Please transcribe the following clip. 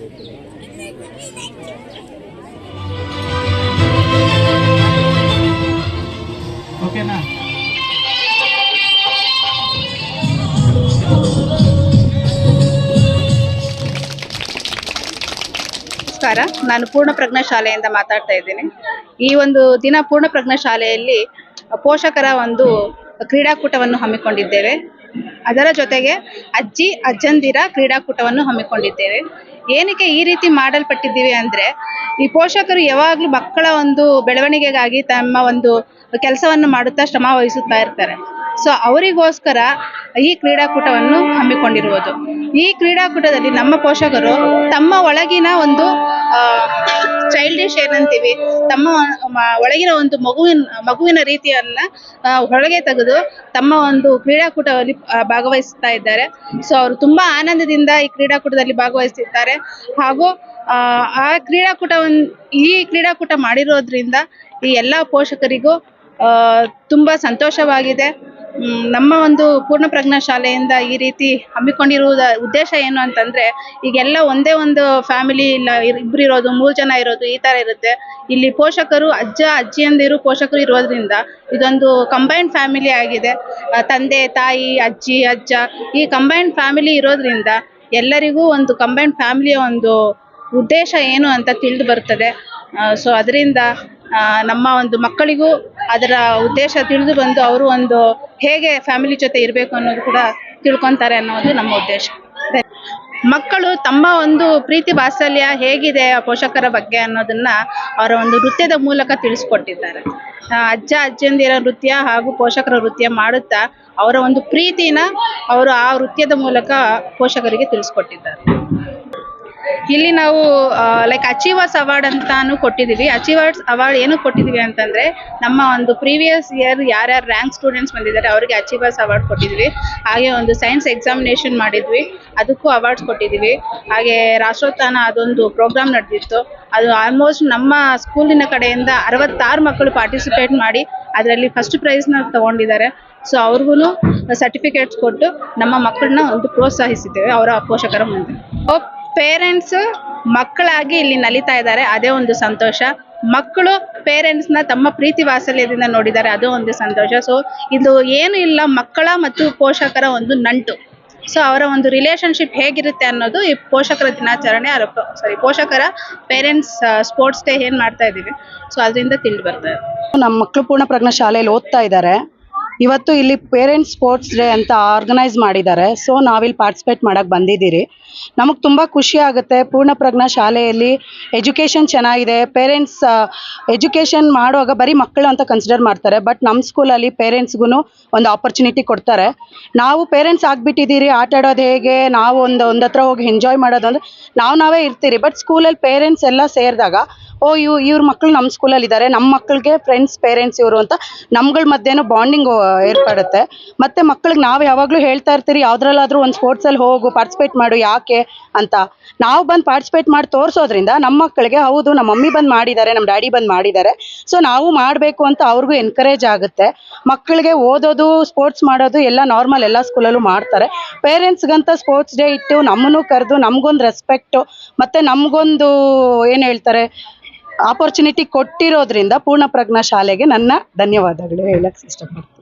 ನಮಸ್ಕಾರ. ನಾನು ಪೂರ್ಣ ಪ್ರಜ್ಞಾ ಶಾಲೆಯಿಂದ ಮಾತಾಡ್ತಾ ಇದ್ದೀನಿ. ಈ ಒಂದು ದಿನ ಪೂರ್ಣ ಪ್ರಜ್ಞಾ ಶಾಲೆಯಲ್ಲಿ ಪೋಷಕರ ಒಂದು ಕ್ರೀಡಾಕೂಟವನ್ನು ಹಮ್ಮಿಕೊಂಡಿದ್ದೇವೆ. ಅದರ ಜೊತೆಗೆ ಅಜ್ಜಿ ಅಜ್ಜಂದಿರ ಕ್ರೀಡಾಕೂಟವನ್ನು ಹಮ್ಮಿಕೊಂಡಿದ್ದೇವೆ. ಏನಕ್ಕೆ ಈ ರೀತಿ ಮಾಡಲ್ಪಟ್ಟಿದ್ದೀವಿ ಅಂದ್ರೆ, ಈ ಪೋಷಕರು ಯಾವಾಗಲೂ ಮಕ್ಕಳ ಒಂದು ಬೆಳವಣಿಗೆಗಾಗಿ ತಮ್ಮ ಒಂದು ಕೆಲಸವನ್ನು ಮಾಡುತ್ತಾ ಶ್ರಮ ವಹಿಸುತ್ತಾ ಇರ್ತಾರೆ. ಸೊ ಅವರಿಗೋಸ್ಕರ ಈ ಕ್ರೀಡಾಕೂಟವನ್ನು ಹಮ್ಮಿಕೊಂಡಿರುವುದು. ಈ ಕ್ರೀಡಾಕೂಟದಲ್ಲಿ ನಮ್ಮ ಪೋಷಕರು ತಮ್ಮ ಒಳಗಿನ ಒಂದು ಚೈಲ್ಡಿಶ್ ಏನಂತೀವಿ? ತಮ್ಮ ಒಳಗಿನ ಒಂದು ಮಗುವಿನ ಮಗುವಿನ ರೀತಿಯನ್ನ ಹೊರಗೆ ತೆಗೆದು ತಮ್ಮ ಒಂದು ಕ್ರೀಡಾಕೂಟದಲ್ಲಿ ಭಾಗವಹಿಸ್ತಾ ಇದ್ದಾರೆ. ಸೊ ಅವರು ತುಂಬಾ ಆನಂದದಿಂದ ಈ ಕ್ರೀಡಾಕೂಟದಲ್ಲಿ ಭಾಗವಹಿಸಿದ್ದಾರೆ ಹಾಗೂ ಆ, ಕ್ರೀಡಾಕೂಟವನ್ನು ಈ ಕ್ರೀಡಾಕೂಟ ಮಾಡಿರೋದ್ರಿಂದ ಈ ಎಲ್ಲಾ ಪೋಷಕರಿಗೂ ತುಂಬಾ ಸಂತೋಷವಾಗಿದೆ. ನಮ್ಮ ಒಂದು ಪೂರ್ಣಪ್ರಜ್ಞಾ ಶಾಲೆಯಿಂದ ಈ ರೀತಿ ಹಮ್ಮಿಕೊಂಡಿರುವುದ ಉದ್ದೇಶ ಏನು ಅಂತಂದ್ರೆ, ಈಗೆಲ್ಲ ಒಂದೇ ಒಂದು ಫ್ಯಾಮಿಲಿ ಇಲ್ಲ ಇಬ್ರು ಇರೋದು, ಮೂರು ಜನ ಇರೋದು ಈ ತರ ಇರುತ್ತೆ. ಇಲ್ಲಿ ಪೋಷಕರು ಅಜ್ಜ, ಅಜ್ಜಿಯಂದಿರು ಪೋಷಕರು ಇರೋದ್ರಿಂದ ಇದೊಂದು ಕಂಬೈನ್ಡ್ ಫ್ಯಾಮಿಲಿ ಆಗಿದೆ. ತಂದೆ, ತಾಯಿ, ಅಜ್ಜಿ, ಅಜ್ಜ ಈ ಕಂಬೈನ್ಡ್ ಫ್ಯಾಮಿಲಿ ಇರೋದ್ರಿಂದ ಎಲ್ಲರಿಗೂ ಒಂದು ಕಂಬೈನ್ಡ್ ಫ್ಯಾಮಿಲಿಯ ಒಂದು ಉದ್ದೇಶ ಏನು ಅಂತ ತಿಳಿದು ಬರ್ತದೆ. ಸೊ ಅದರಿಂದ ನಮ್ಮ ಒಂದು ಮಕ್ಕಳಿಗೂ ಅದರ ಉದ್ದೇಶ ತಿಳಿದು ಬಂದು ಅವರು ಒಂದು ಹೇಗೆ ಫ್ಯಾಮಿಲಿ ಜೊತೆ ಇರಬೇಕು ಅನ್ನೋದು ಕೂಡ ತಿಳ್ಕೊಂತಾರೆ ಅನ್ನೋದು ನಮ್ಮ ಉದ್ದೇಶ. ಮಕ್ಕಳು ತಮ್ಮ ಒಂದು ಪ್ರೀತಿ ವಾತ್ಸಲ್ಯ ಹೇಗಿದೆ ಆ ಪೋಷಕರ ಬಗ್ಗೆ ಅನ್ನೋದನ್ನ ಅವರ ಒಂದು ನೃತ್ಯದ ಮೂಲಕ ತಿಳಿಸ್ಕೊಟ್ಟಿದ್ದಾರೆ. ಅಜ್ಜ ಅಜ್ಜಂದಿರ ನೃತ್ಯ ಹಾಗೂ ಪೋಷಕರ ನೃತ್ಯ ಮಾಡುತ್ತಾ ಅವರ ಒಂದು ಪ್ರೀತಿನ ಅವರು ಆ ನೃತ್ಯದ ಮೂಲಕ ಪೋಷಕರಿಗೆ ತಿಳಿಸ್ಕೊಟ್ಟಿದ್ದಾರೆ. ಇಲ್ಲಿ ನಾವು ಲೈಕ್ ಅಚೀವರ್ಸ್ ಅವಾರ್ಡ್ ಅಂತಾನು ಕೊಟ್ಟಿದೀವಿ ಅಚೀವರ್ಸ್ ಅವಾರ್ಡ್ ಏನು ಕೊಟ್ಟಿದ್ದೀವಿ ಅಂತಂದ್ರೆ, ನಮ್ಮ ಒಂದು ಪ್ರೀವಿಯಸ್ ಇಯರ್ ಯಾರ್ಯಾರು ರ್ಯಾಂಕ್ ಸ್ಟೂಡೆಂಟ್ಸ್ ಬಂದಿದ್ದಾರೆ, ಅವರಿಗೆ ಅಚೀವರ್ಸ್ ಅವಾರ್ಡ್ ಕೊಟ್ಟಿದ್ವಿ ಹಾಗೆ ಒಂದು ಸೈನ್ಸ್ ಎಕ್ಸಾಮಿನೇಷನ್ ಮಾಡಿದ್ವಿ, ಅದಕ್ಕೂ ಅವಾರ್ಡ್ಸ್ ಕೊಟ್ಟಿದ್ದೀವಿ. ಹಾಗೆ ರಾಷ್ಟ್ರೋತ್ಥಾನ ಅದೊಂದು ಪ್ರೋಗ್ರಾಮ್ ನಡೆದಿತ್ತು. ಅದು ಆಲ್ಮೋಸ್ಟ್ ನಮ್ಮ ಸ್ಕೂಲಿನ ಕಡೆಯಿಂದ ಅರವತ್ತಾರು ಮಕ್ಕಳು ಪಾರ್ಟಿಸಿಪೇಟ್ ಮಾಡಿ ಅದರಲ್ಲಿ ಫಸ್ಟ್ ಪ್ರೈಸ್ನ ತಗೊಂಡಿದ್ದಾರೆ. ಸೊ ಅವ್ರಿಗೂ ಸರ್ಟಿಫಿಕೇಟ್ಸ್ ಕೊಟ್ಟು ನಮ್ಮ ಮಕ್ಕಳನ್ನ ಒಂದು ಪ್ರೋತ್ಸಾಹಿಸಿದ್ದೇವೆ, ಅವರ ಪೋಷಕರ ಮುಂದೆ. ಪೇರೆಂಟ್ಸ್ ಮಕ್ಕಳಾಗಿ ಇಲ್ಲಿ ನಲಿತಾ ಇದ್ದಾರೆ. ಅದೇ ಒಂದು ಸಂತೋಷ. ಮಕ್ಕಳು ಪೇರೆಂಟ್ಸ್ನ ತಮ್ಮ ಪ್ರೀತಿ ವಾತ್ಸಲ್ಯದಿಂದ ನೋಡಿದ್ದಾರೆ. ಅದು ಒಂದು ಸಂತೋಷ. ಸೊ ಇದು ಏನು ಇಲ್ಲ ಮಕ್ಕಳ ಮತ್ತು ಪೋಷಕರ ಒಂದು ನಂಟು. ಸೊ ಅವರ ಒಂದು ರಿಲೇಶನ್ಶಿಪ್ ಹೇಗಿರುತ್ತೆ ಅನ್ನೋದು ಈ ಪೋಷಕರ ದಿನಾಚರಣೆ ಸಾರಿ ಪೋಷಕರ ಪೇರೆಂಟ್ಸ್ ಸ್ಪೋರ್ಟ್ಸ್ ಡೇ ಏನು ಮಾಡ್ತಾ ಇದ್ದೀವಿ. ಸೊ ಅದರಿಂದ ತಿಳಿದು ಬರ್ತದೆ ನಮ್ಮ ಮಕ್ಕಳು ಪೂರ್ಣ ಪ್ರಜ್ಞಾ ಶಾಲೆಯಲ್ಲಿ ಓದ್ತಾ ಇದ್ದಾರೆ. ಇವತ್ತು ಇಲ್ಲಿ ಪೇರೆಂಟ್ಸ್ ಸ್ಪೋರ್ಟ್ಸ್ ಡೇ ಅಂತ ಆರ್ಗನೈಸ್ ಮಾಡಿದ್ದಾರೆ. ಸೊ ನಾವಿಲ್ಲಿ ಪಾರ್ಟಿಸಿಪೇಟ್ ಮಾಡೋಕ್ಕೆ ಬಂದಿದ್ದೀರಿ. ನಮಗೆ ತುಂಬ ಖುಷಿ ಆಗುತ್ತೆ. ಪೂರ್ಣಪ್ರಜ್ಞ ಶಾಲೆಯಲ್ಲಿ ಎಜುಕೇಷನ್ ಚೆನ್ನಾಗಿದೆ. ಪೇರೆಂಟ್ಸ್ ಎಜುಕೇಷನ್ ಮಾಡುವಾಗ ಬರೀ ಮಕ್ಕಳು ಅಂತ ಕನ್ಸಿಡರ್ ಮಾಡ್ತಾರೆ. ಬಟ್ ನಮ್ಮ ಸ್ಕೂಲಲ್ಲಿ ಪೇರೆಂಟ್ಸ್ಗೂ ಒಂದು ಆಪರ್ಚುನಿಟಿ ಕೊಡ್ತಾರೆ. ನಾವು ಪೇರೆಂಟ್ಸ್ ಆಗಿಬಿಟ್ಟಿದ್ದೀರಿ. ಆಟ ಆಡೋದು ಹೇಗೆ? ನಾವು ಒಂದು ಒಂದತ್ರ ಹೋಗಿ ಎಂಜಾಯ್ ಮಾಡೋದು ಅಂದರೆ ನಾವು ನಾವೇ ಇರ್ತೀರಿ. ಬಟ್ ಸ್ಕೂಲಲ್ಲಿ ಪೇರೆಂಟ್ಸ್ ಎಲ್ಲ ಸೇರಿದಾಗ ಓ, ಇವ್, ಇವ್ರ ಮಕ್ಕಳು ನಮ್ಮ ಸ್ಕೂಲಲ್ಲಿ ಇದ್ದಾರೆ ನಮ್ಮ ಮಕ್ಕಳಿಗೆ ಫ್ರೆಂಡ್ಸ್ ಪೇರೆಂಟ್ಸ್ ಇವರು ಅಂತ ನಮ್ಗಳ ಮಧ್ಯೆನೂ ಬಾಂಡಿಂಗ್ ಏರ್ಪಡುತ್ತೆ. ಮತ್ತೆ ಮಕ್ಕಳಿಗೆ ನಾವು ಯಾವಾಗಲೂ ಹೇಳ್ತಾ ಇರ್ತೀರಿ, ಯಾವ್ದ್ರಲ್ಲಾದ್ರೂ ಒಂದು ಸ್ಪೋರ್ಟ್ಸಲ್ಲಿ ಹೋಗು ಪಾರ್ಟಿಸಿಪೇಟ್ ಮಾಡು, ಯಾಕೆ ಅಂತ. ನಾವು ಬಂದು ಪಾರ್ಟಿಸಿಪೇಟ್ ಮಾಡಿ ತೋರಿಸೋದ್ರಿಂದ ನಮ್ಮ ಮಕ್ಕಳಿಗೆ ಹೌದು ನಮ್ಮ ಮಮ್ಮಿ ಬಂದು ಮಾಡಿದ್ದಾರೆ ನಮ್ಮ ಡ್ಯಾಡಿ ಬಂದು ಮಾಡಿದ್ದಾರೆ. ಸೊ, ನಾವು ಮಾಡಬೇಕು ಅಂತ ಅವ್ರಿಗೂ ಎನ್ಕರೇಜ್ ಆಗುತ್ತೆ. ಮಕ್ಕಳಿಗೆ ಓದೋದು ಸ್ಪೋರ್ಟ್ಸ್ ಮಾಡೋದು ಎಲ್ಲ ನಾರ್ಮಲ್ ಎಲ್ಲ ಸ್ಕೂಲಲ್ಲೂ ಮಾಡ್ತಾರೆ. ಪೇರೆಂಟ್ಸ್ಗಂತ ಸ್ಪೋರ್ಟ್ಸ್ ಡೇ ಇಟ್ಟು ನಮ್ಮನ್ನು ಕರೆದು ನಮಗೊಂದು ರೆಸ್ಪೆಕ್ಟು ಮತ್ತು ನಮಗೊಂದು, ಏನು ಹೇಳ್ತಾರೆ ಆಪರ್ಚುನಿಟಿ ಕೊಟ್ಟಿರೋದ್ರಿಂದ ಪೂರ್ಣಪ್ರಜ್ಞಾ ಶಾಲೆಗೆ ನನ್ನ ಧನ್ಯವಾದಗಳು ಹೇಳಕ್ ಇಷ್ಟಪಡ್ತೀನಿ.